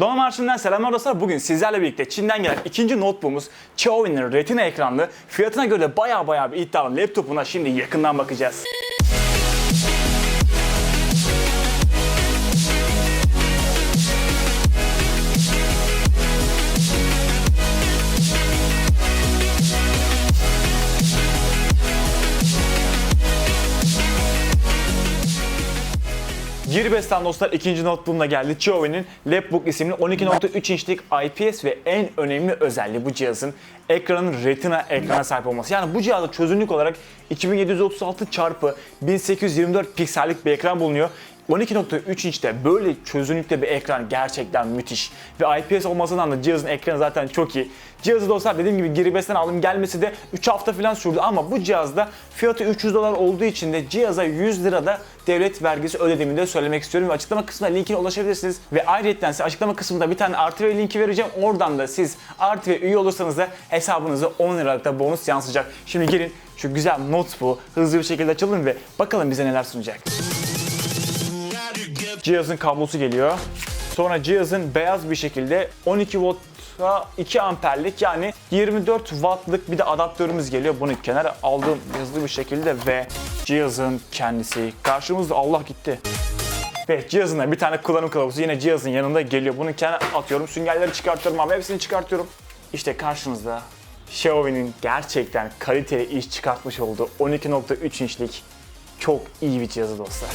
Doğum Marşı'ndan selamlar dostlar. Bugün sizlerle birlikte Çin'den gelen ikinci notebook'umuz Xiaomi'nin Retina ekranlı fiyatına göre de baya baya bir iddialı laptopuna şimdi yakından bakacağız. Gearbest'ten dostlar ikinci notebook'umla geldi. Xiaomi'nin Lapbook isimli 12.3 inçlik IPS ve en önemli özelliği bu cihazın ekranın retina ekrana sahip olması. Yani bu cihazda çözünürlük olarak 2736 çarpı 1824 piksellik bir ekran bulunuyor. 12.3 inçte böyle çözünürlükte bir ekran gerçekten müthiş. Ve IPS olmasından da cihazın ekranı zaten çok iyi. Cihazı dostlar dediğim gibi Gearbest'ten aldım gelmesi de 3 hafta falan sürdü ama bu cihazda fiyatı 300 dolar olduğu için de cihaza 100 lirada devlet vergisi ödediğimi de söylemek istiyorum. Ve açıklama kısmına linkine ulaşabilirsiniz. Ve ayrıca size açıklama kısmında bir tane artı ve linki vereceğim. Oradan da siz artı ve üye olursanız da hesabınıza 10 liralık da bonus yansıyacak. Şimdi gelin şu güzel notebook'u hızlı bir şekilde açalım ve bakalım bize neler sunacak. Cihazın kablosu geliyor. Sonra cihazın beyaz bir şekilde 12 volta 2 amperlik yani 24 wattlık bir de adaptörümüz geliyor. Bunu kenara aldım hızlı bir şekilde ve cihazın kendisi. Karşımızda Allah gitti. Ve cihazında bir tane kullanım kılavuzu yine cihazın yanında geliyor. Bunu kenara atıyorum. Süngerleri çıkartıyorum abi. Hepsini çıkartıyorum. İşte karşınızda Xiaomi'nin gerçekten kaliteli iş çıkartmış olduğu 12.3 inçlik çok iyi bir cihazı dostlar.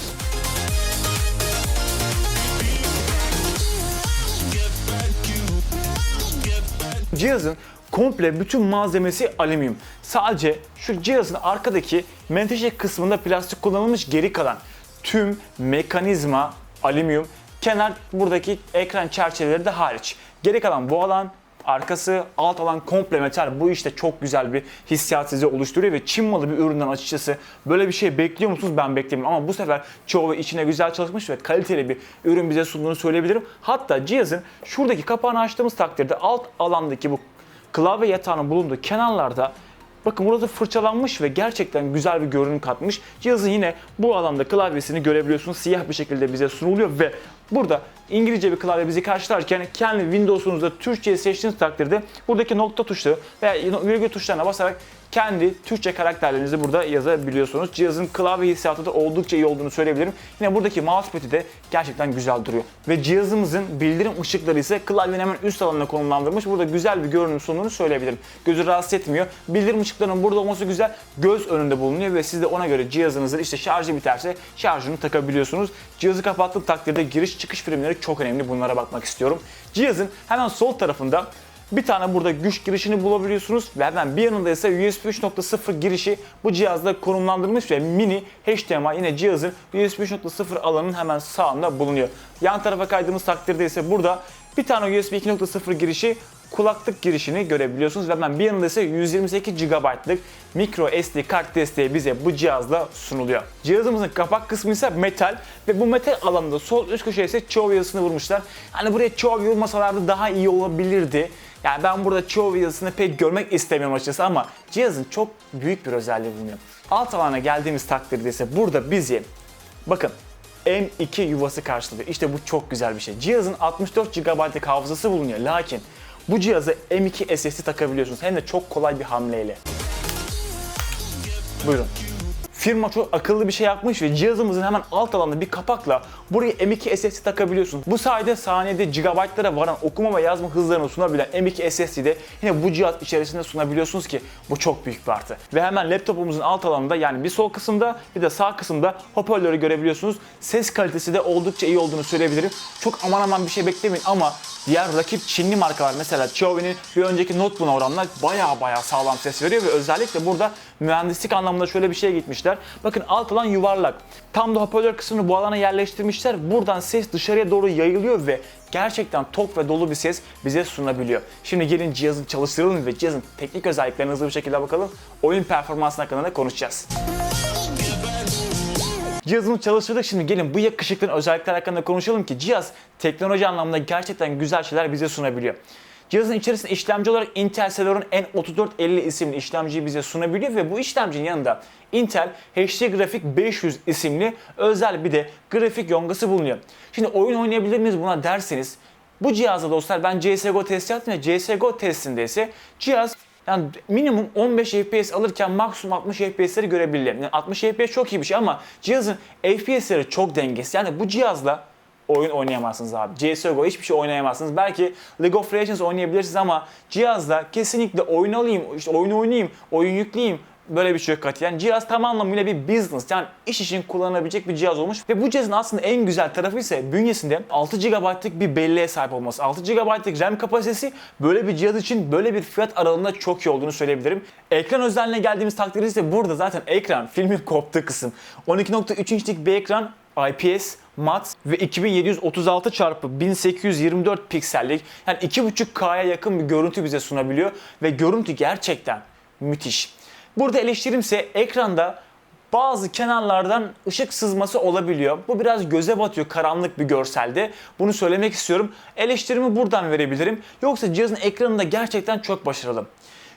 Cihazın komple bütün malzemesi alüminyum. Sadece şu cihazın arkadaki menteşe kısmında plastik kullanılmış geri kalan tüm mekanizma alüminyum. Kenar buradaki ekran çerçeveleri de hariç. Geri kalan bu alan arkası, alt alan komple metal. Bu işte çok güzel bir hissiyat size oluşturuyor ve Çin malı bir üründen açıkçası böyle bir şey bekliyor musunuz? Ben beklemiyorum ama bu sefer çoğu içine güzel çalışmış ve kaliteli bir ürün bize sunduğunu söyleyebilirim. Hatta cihazın şuradaki kapağını açtığımız takdirde alt alandaki bu klavye yatağının bulunduğu kenarlarda Bakın burada fırçalanmış ve gerçekten güzel bir görünüm katmış. Cihazın yine bu alanda klavyesini görebiliyorsunuz. Siyah bir şekilde bize sunuluyor ve burada İngilizce bir klavye bizi karşılarken kendi Windows'unuzda Türkçe'yi seçtiğiniz takdirde buradaki nokta tuşları veya virgül tuşlarına basarak kendi Türkçe karakterlerinizi burada yazabiliyorsunuz. Cihazın klavye hissiyatı da oldukça iyi olduğunu söyleyebilirim. Yine buradaki mousepad'i de gerçekten güzel duruyor. Ve cihazımızın bildirim ışıkları ise klavyenin hemen üst alanına konumlandırılmış. Burada güzel bir görünüm sunduğunu söyleyebilirim. Gözü rahatsız etmiyor. Bildirim ışıklarının burada olması güzel. Göz önünde bulunuyor ve siz de ona göre cihazınızın işte şarjı biterse şarjını takabiliyorsunuz. Cihazı kapattığım takdirde giriş çıkış filmleri çok önemli. Bunlara bakmak istiyorum. Cihazın hemen sol tarafında bir tane burada güç girişini bulabiliyorsunuz ve hemen bir yanında ise USB 3.0 girişi bu cihazda konumlandırılmış ve mini HDMI yine cihazın USB 3.0 alanının hemen sağında bulunuyor. Yan tarafa kaydığımız takdirde ise burada bir tane USB 2.0 girişi kulaklık girişini görebiliyorsunuz ve hemen bir yanında ise 128 GB'lık micro SD kart desteği bize bu cihazda sunuluyor. Cihazımızın kapak kısmı ise metal ve bu metal alanında sol üst köşeye ise Xiaomi yazısını vurmuşlar. Hani buraya Xiaomi vurmasalardı daha iyi olabilirdi. Yani ben burada Xiaomi yazısını pek görmek istemiyorum açıkçası ama cihazın çok büyük bir özelliği bulunuyor. Alt alana geldiğimiz takdirde ise burada bizi bakın M2 yuvası karşılıyor. İşte bu çok güzel bir şey. Cihazın 64 GB'lık hafızası bulunuyor. Lakin bu cihaza M2 SSD takabiliyorsunuz. Hem de çok kolay bir hamleyle. Buyurun. Firma çok akıllı bir şey yapmış ve cihazımızın hemen alt alanda bir kapakla buraya M2 SSD takabiliyorsunuz. Bu sayede saniyede gigabaytlara varan okuma ve yazma hızlarını sunabilen M2 SSD'de yine bu cihaz içerisinde sunabiliyorsunuz ki bu çok büyük bir artı. Ve hemen laptopumuzun alt alanında yani bir sol kısımda bir de sağ kısımda hoparlörü görebiliyorsunuz. Ses kalitesi de oldukça iyi olduğunu söyleyebilirim. Çok aman aman bir şey beklemeyin ama diğer rakip Çinli markalar mesela Xiaomi'nin bir önceki notebook'una oranla baya baya sağlam ses veriyor ve özellikle burada mühendislik anlamında şöyle bir şey gitmişler. Bakın alt alan yuvarlak. Tam da hoparlör kısmını bu alana yerleştirmişler. Buradan ses dışarıya doğru yayılıyor ve gerçekten tok ve dolu bir ses bize sunabiliyor. Şimdi gelin cihazı çalıştıralım ve cihazın teknik özelliklerine hızlı bir şekilde bakalım. Oyun performansı hakkında da konuşacağız. Cihazımız çalıştırdık. Şimdi gelin bu yakışıklının özellikler hakkında konuşalım ki cihaz teknoloji anlamında gerçekten güzel şeyler bize sunabiliyor. Cihazın içerisinde işlemci olarak Intel Celeron N3450 isimli işlemciyi bize sunabiliyor ve bu işlemcinin yanında Intel HD Grafik 500 isimli özel bir de grafik yongası bulunuyor. Şimdi oyun oynayabilir miyiz buna derseniz Bu cihazda dostlar ben CSGO testi yaptım ve CSGO testinde ise cihaz yani minimum 15 FPS alırken maksimum 60 FPS'leri görebilirim. Yani 60 FPS çok iyi bir şey ama cihazın FPS'leri çok dengesiz. Yani bu cihazla oyun oynayamazsınız abi. CSGO hiçbir şey oynayamazsınız. Belki League of Legends oynayabilirsiniz ama cihazda kesinlikle oyun alayım, işte oyun oynayayım, oyun yükleyeyim böyle bir şey yok katiyen. Cihaz tam anlamıyla bir business yani iş için kullanılabilecek bir cihaz olmuş. Ve bu cihazın aslında en güzel tarafı ise bünyesinde 6 GB'lık bir belleğe sahip olması. 6 GB'lık RAM kapasitesi böyle bir cihaz için böyle bir fiyat aralığında çok iyi olduğunu söyleyebilirim. Ekran özelliğine geldiğimiz takdirde ise burada zaten ekran filmin koptuğu kısım. 12.3 inçlik bir ekran IPS, mat ve 2736 çarpı 1824 piksellik yani 2.5K'ya yakın bir görüntü bize sunabiliyor ve görüntü gerçekten müthiş. Burada eleştirim ise ekranda bazı kenarlardan ışık sızması olabiliyor. Bu biraz göze batıyor karanlık bir görselde. Bunu söylemek istiyorum. Eleştirimi buradan verebilirim. Yoksa cihazın ekranında gerçekten çok başarılı.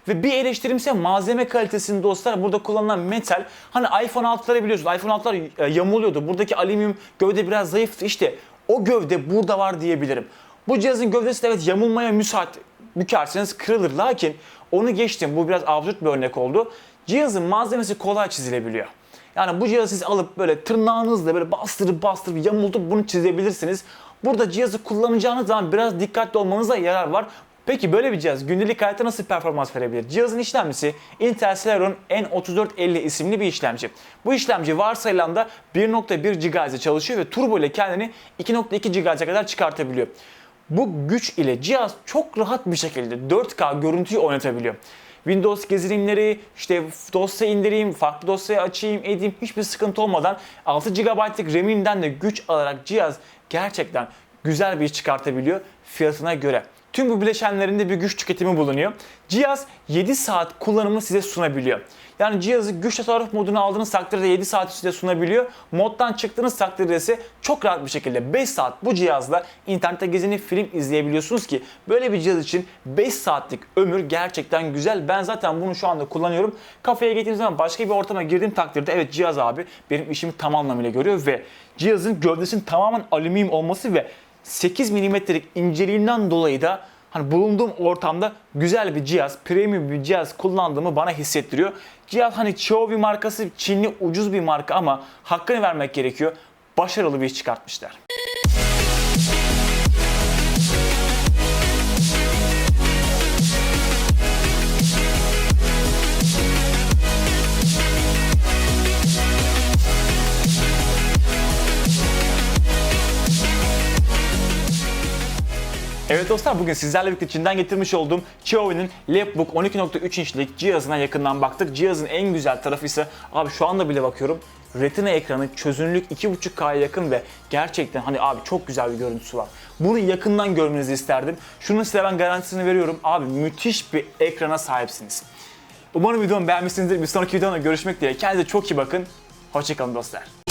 Ve bir eleştirimse malzeme kalitesini dostlar. Burada kullanılan metal. Hani iPhone 6'ları biliyorsunuz. iPhone 6'lar e, yamuluyordu. Buradaki alüminyum gövde biraz zayıftı. İşte o gövde burada var diyebilirim. Bu cihazın gövdesi de evet yamulmaya müsait. Bükerseniz kırılır. Lakin onu geçtim. Bu biraz absürt bir örnek oldu. Cihazın malzemesi kolay çizilebiliyor. Yani bu cihazı siz alıp böyle tırnağınızla böyle bastırıp bastırıp yamultup bunu çizebilirsiniz. Burada cihazı kullanacağınız zaman biraz dikkatli olmanıza yarar var. Peki böyle bir cihaz gündelik hayatta nasıl performans verebilir? Cihazın işlemcisi Intel Celeron N3450 isimli bir işlemci. Bu işlemci varsayılan da 1.1 GHz'e çalışıyor ve turbo ile kendini 2.2 GHz'e kadar çıkartabiliyor. Bu güç ile cihaz çok rahat bir şekilde 4K görüntüyü oynatabiliyor. Windows gezinimleri, işte dosya indireyim, farklı dosyayı açayım, edeyim hiçbir sıkıntı olmadan 6 GB'lık RAM'inden de güç alarak cihaz gerçekten güzel bir iş çıkartabiliyor fiyatına göre. Tüm bu bileşenlerinde bir güç tüketimi bulunuyor. Cihaz 7 saat kullanımı size sunabiliyor. Yani cihazı güç tasarruf moduna aldığınız takdirde 7 saat size sunabiliyor. Moddan çıktığınız takdirde ise çok rahat bir şekilde 5 saat bu cihazla internette gezinip film izleyebiliyorsunuz ki böyle bir cihaz için 5 saatlik ömür gerçekten güzel. Ben zaten bunu şu anda kullanıyorum. Kafeye gittiğim zaman başka bir ortama girdiğim takdirde evet cihaz abi benim işimi tam anlamıyla görüyor ve cihazın gövdesinin tamamen alüminyum olması ve 8 milimetrelik inceliğinden dolayı da hani bulunduğum ortamda güzel bir cihaz, premium bir cihaz kullandığımı bana hissettiriyor. Cihaz hani Xiaomi markası Çinli ucuz bir marka ama hakkını vermek gerekiyor. Başarılı bir iş çıkartmışlar. Evet dostlar bugün sizlerle birlikte Çin'den getirmiş olduğum Xiaomi'nin Lapbook 12.3 inçlik cihazına yakından baktık. Cihazın en güzel tarafı ise abi şu anda bile bakıyorum Retina ekranı çözünürlük 2.5K'ya yakın ve gerçekten hani abi çok güzel bir görüntüsü var. Bunu yakından görmenizi isterdim. Şunun size ben garantisini veriyorum. Abi müthiş bir ekrana sahipsiniz. Umarım videomu beğenmişsinizdir. Bir sonraki videoda görüşmek dileğiyle. Kendinize çok iyi bakın. Hoşçakalın dostlar.